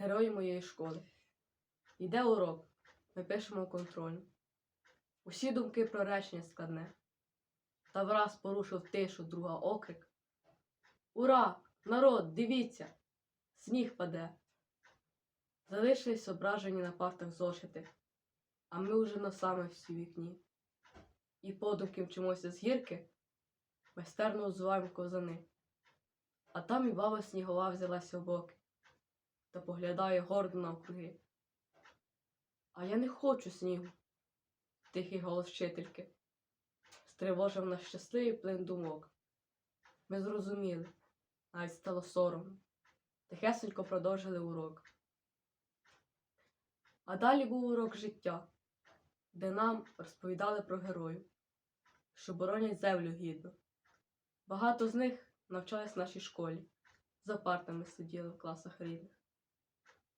Герої моєї школи. Йде урок. Ми пишемо контрольну. Усі думки про речення складне. Та враз порушив тишу друга окрик. Ура! Народ, дивіться! Сніг паде. Залишились ображені на партах зошити, а ми уже носами всі вікні. І подумки вчимося з гірки, майстерно узуваємо ковзани. А там і баба снігова взялася в боки та поглядає гордо навкруги. А я не хочу снігу, тихий голос вчительки. Стривожив наш щасливий плин думок. Ми зрозуміли, навіть стало соромно. Тихесенько продовжили урок. А далі був урок життя, де нам розповідали про героїв, що боронять землю гідно. Багато з них навчались в нашій школі, за партами сиділи в класах рідних.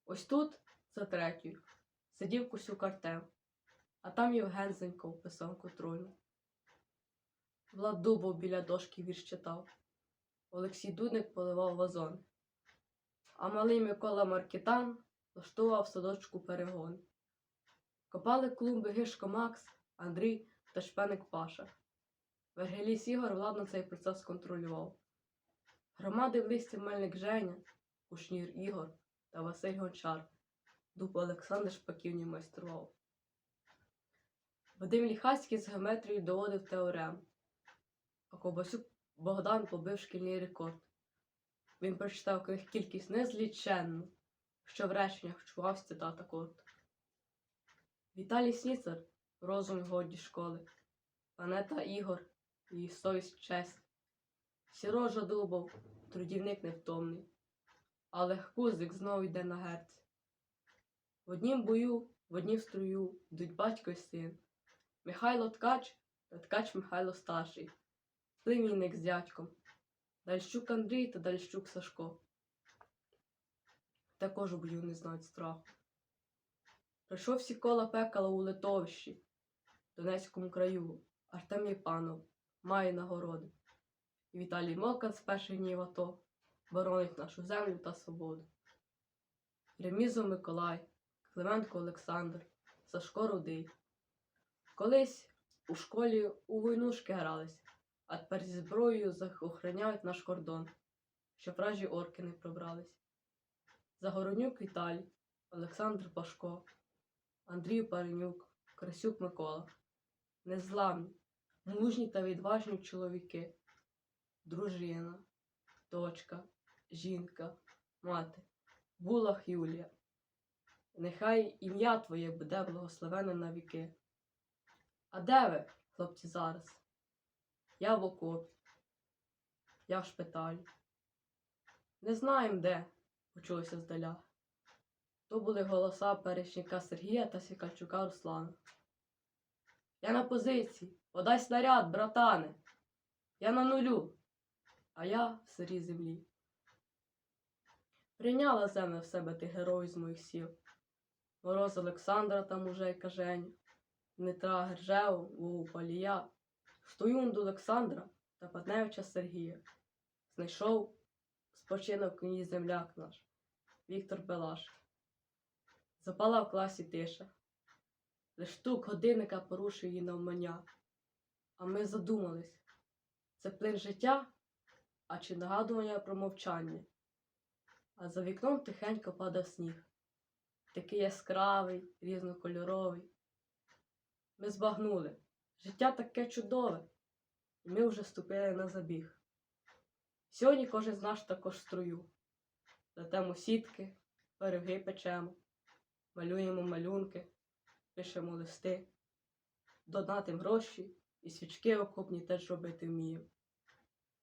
Ось тут, за третьою, сидів Косюк Артем, а там Євген Зенько писав контрольну. Влад Дубов біля дошки вірш читав. Олексій Дудник поливав вазон. А малий Микола Маркітан влаштував садочку перегон. Копали клумби Гишко Макс, Андрій та Шпеник Паша. Вергеліс Ігор владно цей процес контролював. Громади в листі Мельник Женя, Кушнір Ігор та Василь Гончар. Дуб Олександр шпаківні майстрував. Вадим Ліхацький з геометрії доводив теорем, а Ковбасюк Богдан побив шкільний рекорд. Він прочитав кількість незліченну, що в реченнях чувався цитата корт. Віталій Сніцер розум годі школи, Анета Ігор, її совість честь. Сірожа Дубов, трудівник невтомний, а Легкузик знову йде на герць. В однім бою, в однім струю йдуть батько й син. Михайло Ткач та ткач Михайло старший, племінник з дядьком, Дальщук Андрій та Дальщук Сашко. Також у бою не знають страху. Пройшов всі кола пекала у литовищі, Донецькому краю, Артем Єпанов має нагороди. І Віталій Мокан з перших днів АТО боронить нашу землю та свободу. Ремізов Миколай, Клименко Олександр, Сашко Рудий. Колись у школі у войнушки грались, а тепер зі зброєю охороняють наш кордон, щоб вражі орки не пробрались. Загороднюк Віталій, Олександр Пашко, Андрій Паренюк, Красюк Микола. Незламні, мужні та відважні чоловіки, дружина, дочка, жінка, мати, Булах Юлія. Нехай ім'я твоє буде благословене на віки. А де ви, хлопці, зараз? Я в окопі, я в шпиталі. Не знаєм де, почулося здаля. То були голоса перечника Сергія та Сікальчука Руслана. Я на позиції, подай снаряд, братане. Я на нулю, а я в сирій землі. Прийняла земля в себе тих героїв з моїх сіл. Мороз Олександра та мужейка Женю, Дмитра Гержеву, Вову Палія, Стоюнду Олександра та Патневича Сергія. Знайшов спочинок мій земляк наш, Віктор Белаш. Запала в класі тиша. Лиш тук годинника порушив її навмання. А ми задумались це плин життя, а чи нагадування про мовчання. А за вікном тихенько падав сніг, такий яскравий, різнокольоровий. Ми збагнули життя таке чудове, і ми вже ступили на забіг. Сьогодні кожен з нас також струю. Плетемо сітки, пироги печемо, малюємо малюнки, пишемо листи, донатим гроші і свічки окопні теж робити вміємо.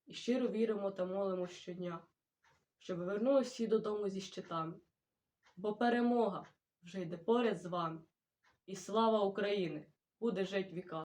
І щиро віримо та молимо щодня, щоб вернулись всі додому зі щитами. Бо перемога вже йде поряд з вами, і слава України буде жить віка.